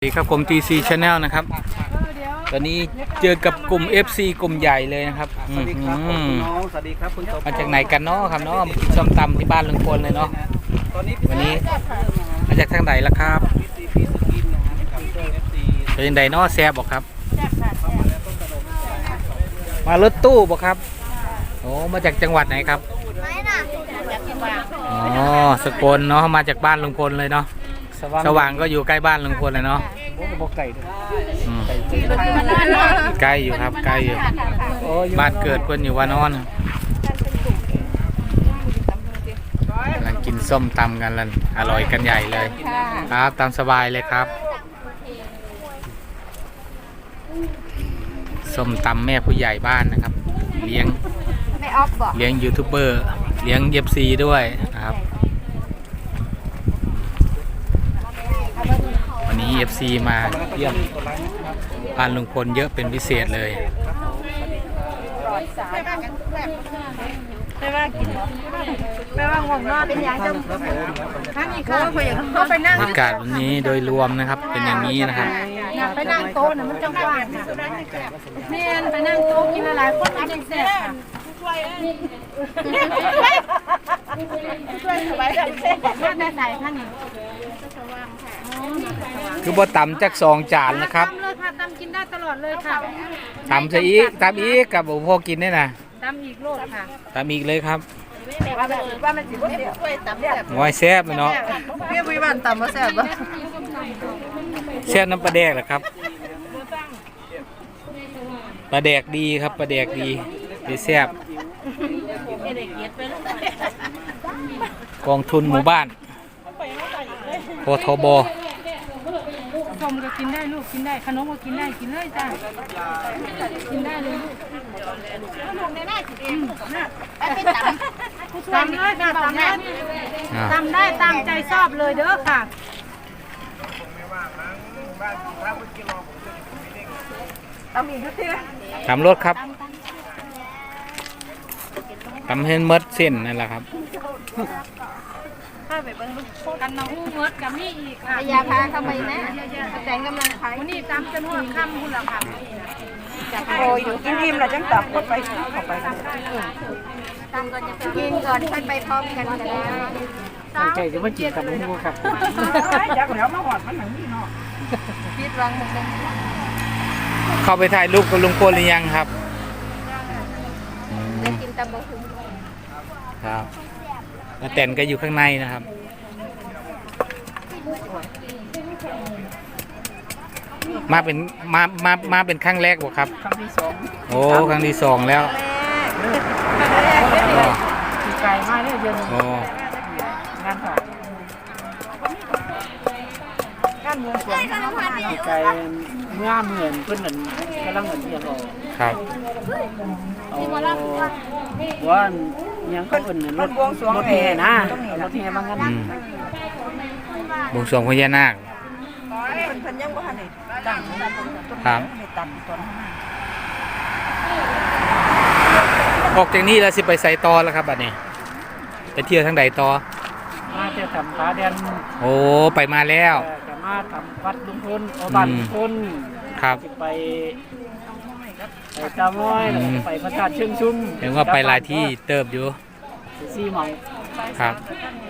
สวัสดีครับกลุ่ม TC Channel นะครับ ตอนนี้เจอกับกลุ่ม FC กลุ่มใหญ่เลยนะครับสวัสดีครับอืคุณมน้องสวัสดีครับคุณโตมาจากไหนกันเนาะครับเนาะมากินส้มตำที่บ้านลุงพลเลยเนาะตอนนี้วันนี้มาจากทางไหนล่ะครับพีซีพีสกินนะครับกับเพื่อนเอฟซีเป็นไดเนาะแซบบอกครับ มารถตู้บอกครับโอ้มาจากจังหวัดไหนครับอ๋อสกลเนาะมาจากบ้านลุงพลเลยเนาะ สว่างก็อยู่ใกล้บ้านลุงพลเลยเนาะบอกไก่ด้วยอืมใกล้อยู่ครับใกล้อยู่บ้านเกิดเพื่อนอยู่วานอนกำลังกินส้มตำกันแล้วอร่อยกันใหญ่เลยครับตามสบายเลยครับ ส้มตำแม่ผู้ใหญ่บ้านนะครับ เลี้ยง ไม่ออฟบอก เลี้ยงยูทูบเบอร์ เลี้ยงเย็บซีด้วยนะครับ วันนี้ FC มาเยี่ยมบ้านลุงพลเยอะเป็นพิเศษเลยไม่ว่ากินไม่ว่าง่วงนอนเป็นอย่างจังนั่นอีกค่ะเขาไปนั่งบรรยากาศวันนี้โดยรวมนะครับเป็นอย่างนี้นะครับไปนั่งโต๊ะน่ะมันจังกว้างค่ะแม่นไปนั่งโต๊ะกินหลายๆคนอันยังแซ่บค่ะ ช่วยสบายใจมาแต่ใส่ท่านนี่คือบ่ตำจากสองจานนะครับตำเลยค่ะตำกินได้ตลอดเลยค่ะตำซะอีกตำอีกกับพอกินได้นะตำอีกโลดค่ะตำอีกเลยครับว่ามันว่ามันสิบ่เสียช่วยตำแซ่บงอยแซ่บเนาะเรียกวิวันตำบ่แซ่บบ่แซ่บน้ำปลาแดกเหรอครับปลาแดกดีครับปลาแดกดีดีแซ่บ กองทุนหมู่บ้านพทบชมก็กินได้ลูกกินได้ขนมก็กินได้กินเลยจ้ากินได้เลยลูกลูกในหน้าสิเองนะไปตำตำเลยค่ะตำเลยอ่าตำได้ตามใจชอบเลยเด้อค่ะตำรถครับตำให้เมดเส้นนั่นแหละครับ กันน้องหู้มดกับนี่อีกค่ะยาพาทำไมแม่แต่งกำลังขายวันนี้ตำจนหัวค่ำคุณละค่ะจากโรยอยู่กินอิ่มแล้วจังตับเข้าไปเข้าไปตำก่อนจะกินก่อนค่อยไปพร้อมกันก็ได้ไก่จะไม่กินกับหมูครับอยากแล้วมาหอดมันหนังนี่เนาะพิดวังมันเข้าไปถ่ายรูปกับลุงพลหรือยังครับอืมได้กินตำบะคุงครับ แล้วแต่นก็อยู่ข้างในนะครับ มาเป็นมามามาเป็นครั้งแรกบ่ครับครั้งที่สองโอ้ครั้งที่สองแล้วอ๋อไก่มาเนี่ยเย็นโอ้งานต่อการเมืองสวนไก่เมื่อเหมือนเพื่อนนั่นกำลังเหมือนเดียวกันครับว่า ยังก็เป็นรถรถแห่นะรถแห่บางงั้นอืมบวงสรวงพญานาคเพิ่นยังบ่ทันได้ตั้งครับให้ตั้งตอนออกจากนี้แล้วสิไปใส่ต่อแล้วครับบัดนี้ ไปเที่ยวทางใดต่อมาจะทำฟ้าแดนโอ้ไปมาแล้วจะมาทำวัดลุงพลเอาบ้านลุงพลครับจะไป ไปตาม้อยแล้วก็ไปพระธาตุเชิงชุมเห็นว่าไปหลายที่เติบอยู่ สี่หมองครับ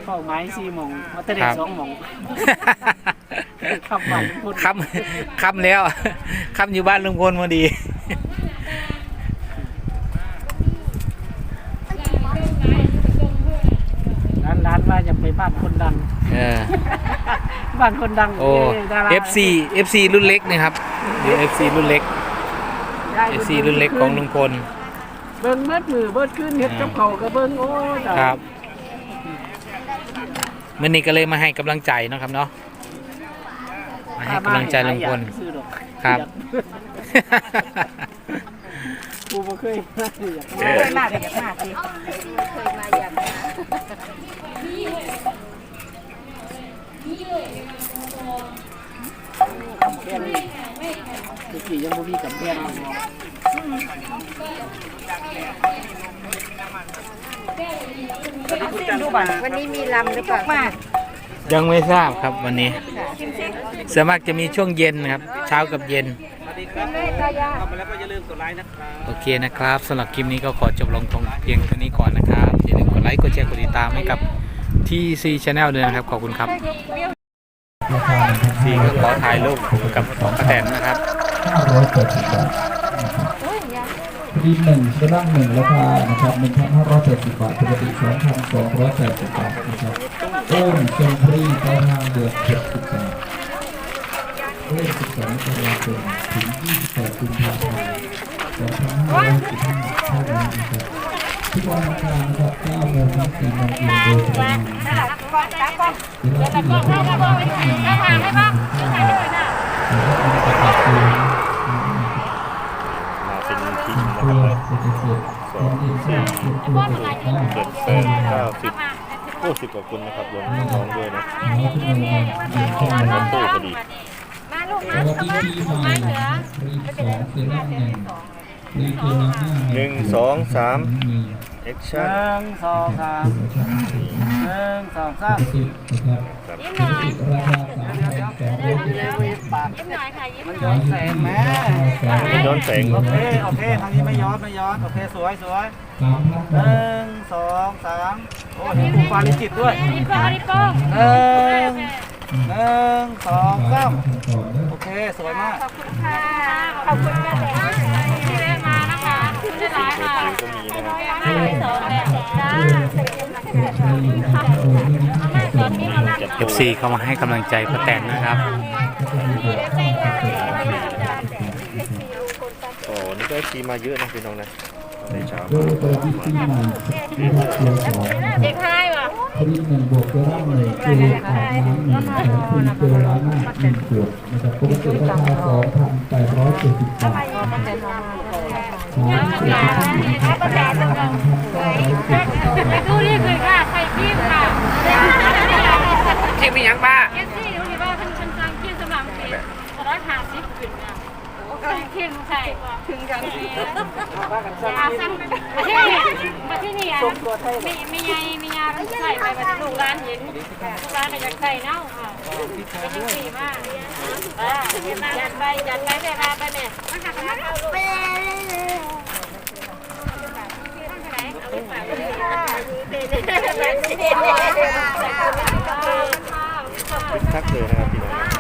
เป้าหมายสี่หมองมาตะเด็ครักบสองหมองขับบ้านลุงพลคำคำแล้วคำอยู่บ้านลุงพลพอดี ร้านร้านว่าอยากไปบ้านคนดัง เออ บ้านคนดังโอ้ ดารา FC FC รุ่นเล็กนะครับเดี๋ยว FC รุ่นเล็ก ได้ FC รุ่นเล็กของลุงพลเบิ้งเม็ดมือเบิ้งขึ้นเฮ็ดกับเขาวก็เบิ้งโอ้ยตายครับเมื่อนี้ก็เลยมาให้กำลังใจเนาะครับเนาะมาให้กำลังใจลุงพล ซื้อดอกครับ กูบ่เคยมาอยากเอมาอเคยมาก็อยากมาสิเคยมาอยากมาแค่นี้ตะกี้ยังบ่มีกับแม่น ดูบันวันนี้มีลำหรือเปล่ามายังไม่ทราบครับวันนี้ส่วนมากจะมีช่วงเย็นนะครับ เช้ากับเย็นโอเคนะครับสำหรับคลิปนี้ก็ขอจบลงตรงเพียงเท่านี้ก่อนนะครับอย่าลืมกดไลค์กดแชร์กดติดตามให้กับที่ซีชาแนลด้วยนะครับ ขอบคุณครับซีก็ขอถ่ายรูปกับป้าแตนนะครับ580บา ททีหนึ่งกระดั้งหนึ่งราคานะครับ1,580บาทปกติ2,280บบาทนะครับโอ้มเซนทรีเก้าทางเดือด60บาทเริ่ม12ตุลาคมถึง28กุมภาพันธ์2515เท่านั้นนะครับทุกวันอังคารนะครับ9โมงถึง4โมงเย็นโดยประมาณนะครับเวลาที่เหลือก็ประมาณ5โมงถึง5โมงเย็นนะครับแต่ว่ามันจะตัดตัวนะครับมา ทีมนะคตัรัวบเศรษฐกิจของเจ็ดแปดเก้าสิบโอ้สิบกว่าคนนะครับรวมน้องด้วยนะมาอีกเท่าไหร่รถตู้พอดีมาลูกสวัสดีปีใหม่รีบสองเซรั่มหนึ่งรีเจลล้างหน้าหนึ่งสองสาม แอคหชั่นนึ่งสองสามหนึ่งสองสามสิบนะครับสิบราคาสามพันสองร้อยเดสิบปากยิ้มหน่อยค่ะยิ้มมันย้อนแสงแม่ไม่ย้อนแสงโอเคโอเคทางนี้ไม่ย้อนไม่ย้อนโอเคสวยสวยหนึ่งสองสามโอ้เห็นครูปาลิจิตด้วยยิ้มโป้ยิ้มโป้หนึ่งหนึ่งสองสามโอเคสวยมากขอบคุณค่ะขอบคุณแม่ นะครับห้าสองแปดจ้าตอนนี้เราจัดเอฟซีเข้ามาให้กำลังใจป้าแตนนะครับ โอ้นี่ก็ทีมาเยอะนะพี่น้องนะในเช้าโดยตัวที่ปีใหม่ที่รักเดียวสองเด็กให้ว่ะผลิตหนึ่งบวกเจลล้างหนึ่งเจลอาบน้ำหนึ่งแถมฟรีเจลล้างหน้าหนึ่งขวดนะครับปกติราคาสองพันแปดร้อยเจ็ดสิบบาท สามสิบห้าบาทดูนี่คือค่ะใครกิ้มค่ะที่มียังป้า โอ้ยเที่ยงใส่ถึงกันสิอาสั่งมาที่นี่มาที่นี่อะมีมียายมียาใส่ไปแบบลูกร้านเห็นลูกร้านอยากใส่เน่าค่ะเป็นยังสี่มากอ่าจัดไปจัดไปเวลาไปเนี่ยมันหักมันเข้าลูกคึกคักเลยนะครับพี่น้อง